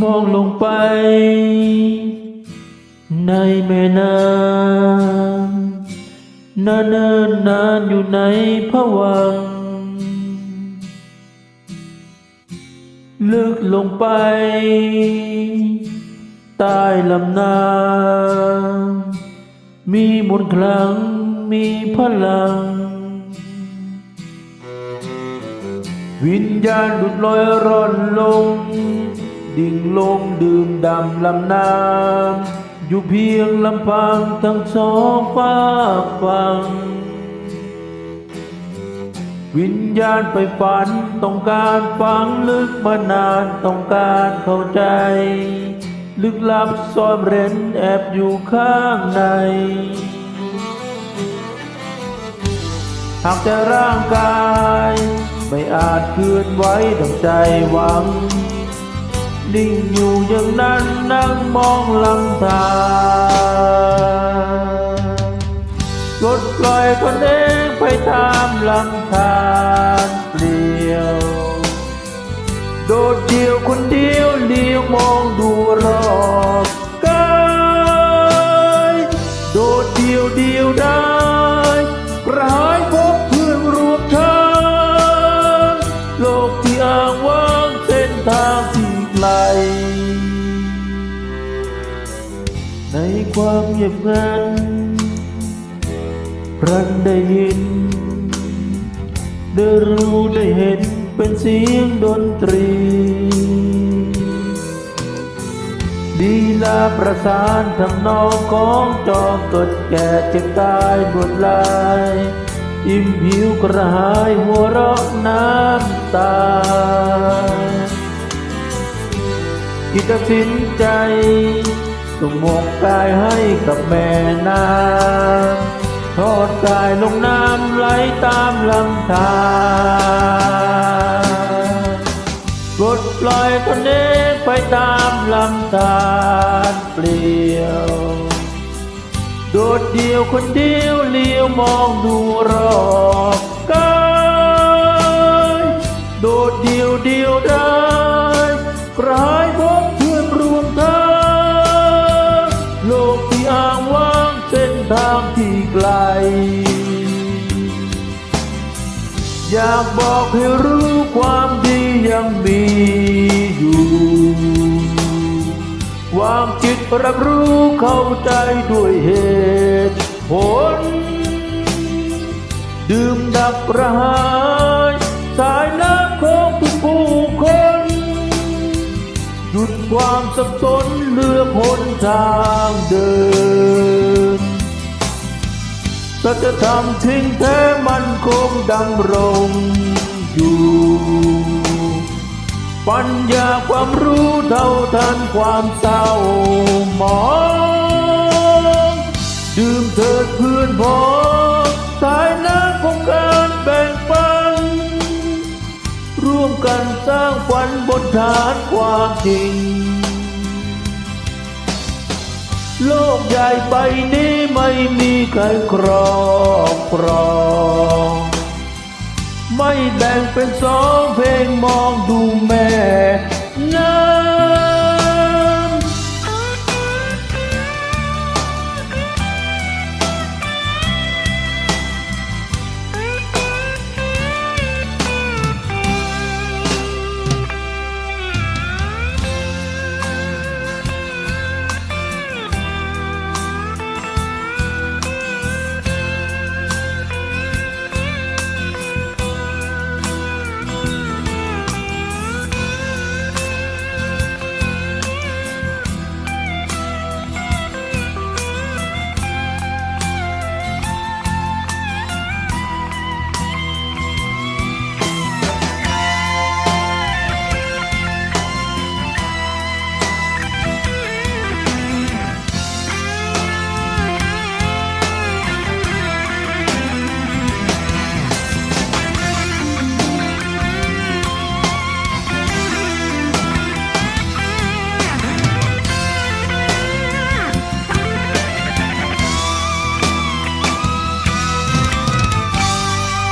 มองลงไป ในแม่น้ำนานเนินนานอยู่ในผวัง ลึกลงไป ใต้ลำน้ำมีมนต์คลังมีพลัง วิญญาณดุดลอยร่อนลง ดิ่งลงดื่มดำลำน้ำอยู่เพียงลำพังทั้งสองฟ้ากฟัง วิญญาณไปฝันต้องการฟังลึกมานานต้องการเข้าใจ ลึกลับซ่อนเร้นแอบอยู่ข้างในหากแต่ร่างกาย ไม่อาจเคลื่อนไหวดังใจหวังิ่งอยู่อย่างนั้นนั่งมองลำตารถปล่อยคนเองไปตามลำธารเปลี่ยว โดดเดี่ยวคนเดียวเลี้ยวมองดูรอ ความเงียบงันรันได้ยิน ได้รู้ได้เห็นเป็นเสียงดนตรี ดีลาประสานทำนองของจอมกดแก่เจ็บตายบวดลาย อิ่มหิวกระหายหัวเรักน้ำตาคิดตัดสินใจ ส่งหมกกายให้กับแม่น้ำทอดกายลงน้ำไหลตามลำธารปลดปล่อยตนเองไปตามลำธารเปลี่ยว โดดเดียวคนเดียวเลี้ยวมองดูรอบกายโดดเดียวเดียวได้ อยากบอกให้รู้ความดียังมีอยู่ วางจิตรับรู้เข้าใจด้วยเหตุผล ดื่มดับกระหายสายน้ำของทุกผู้คน หยุดความสับสนเลือกหนทางเดิน สัจธรรมทิ้งแท้มันคงดำรงอยู่ ปัญญาความรู้เท่าทันความเศร้าหมองดื่มเถิดเพื่อนพ้องสายน้ำของการแบ่งปัน ร่วมกันสร้างฝันบนฐานความจริง โลกใหญ่ใบนี้ไม่มีใครครอบครอง ไม่แบ่งเป็นสองเพลงมองดูแม่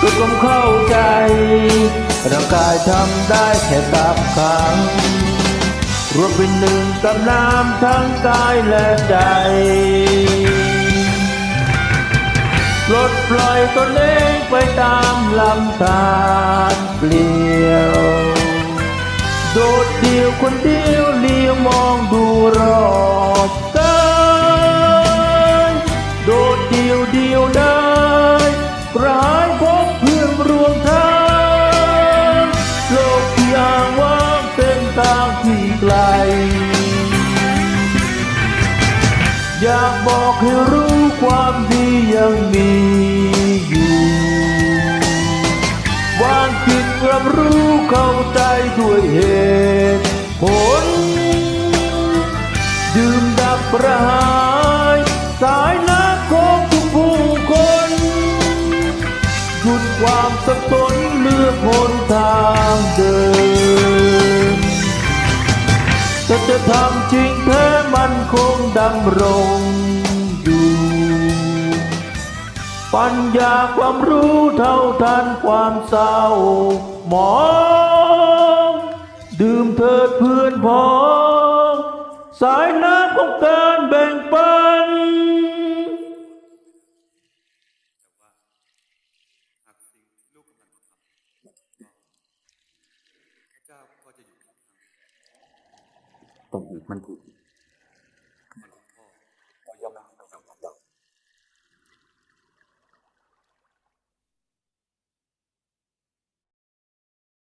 คือผมเข้าใจร่างกายทำได้แค่ตับขังรวมเป็นหนึ่งกับน้ำทั้งกายและใจปลดปล่อยตนเองไปตามลำธารเปลี่ยว โดดเดี่ยวคนเดียวเลี้ยวมองดูรอบ อยากบอกให้รู้ความดียังมีอยู่วางจิตรับรู้เข้าใจด้วยเหตุผล ถ้าจะทำจริงแท้มันคงดำรงอยู่ ปัญญาความรู้เท่าทันความเศร้าหมองดื่มเถิดเพื่อนพ้อง สายน้ำของการแบ่งปันลูกกำลังทำพระเจ้าก็จะอยู่ ข้างๆต้องมันถูก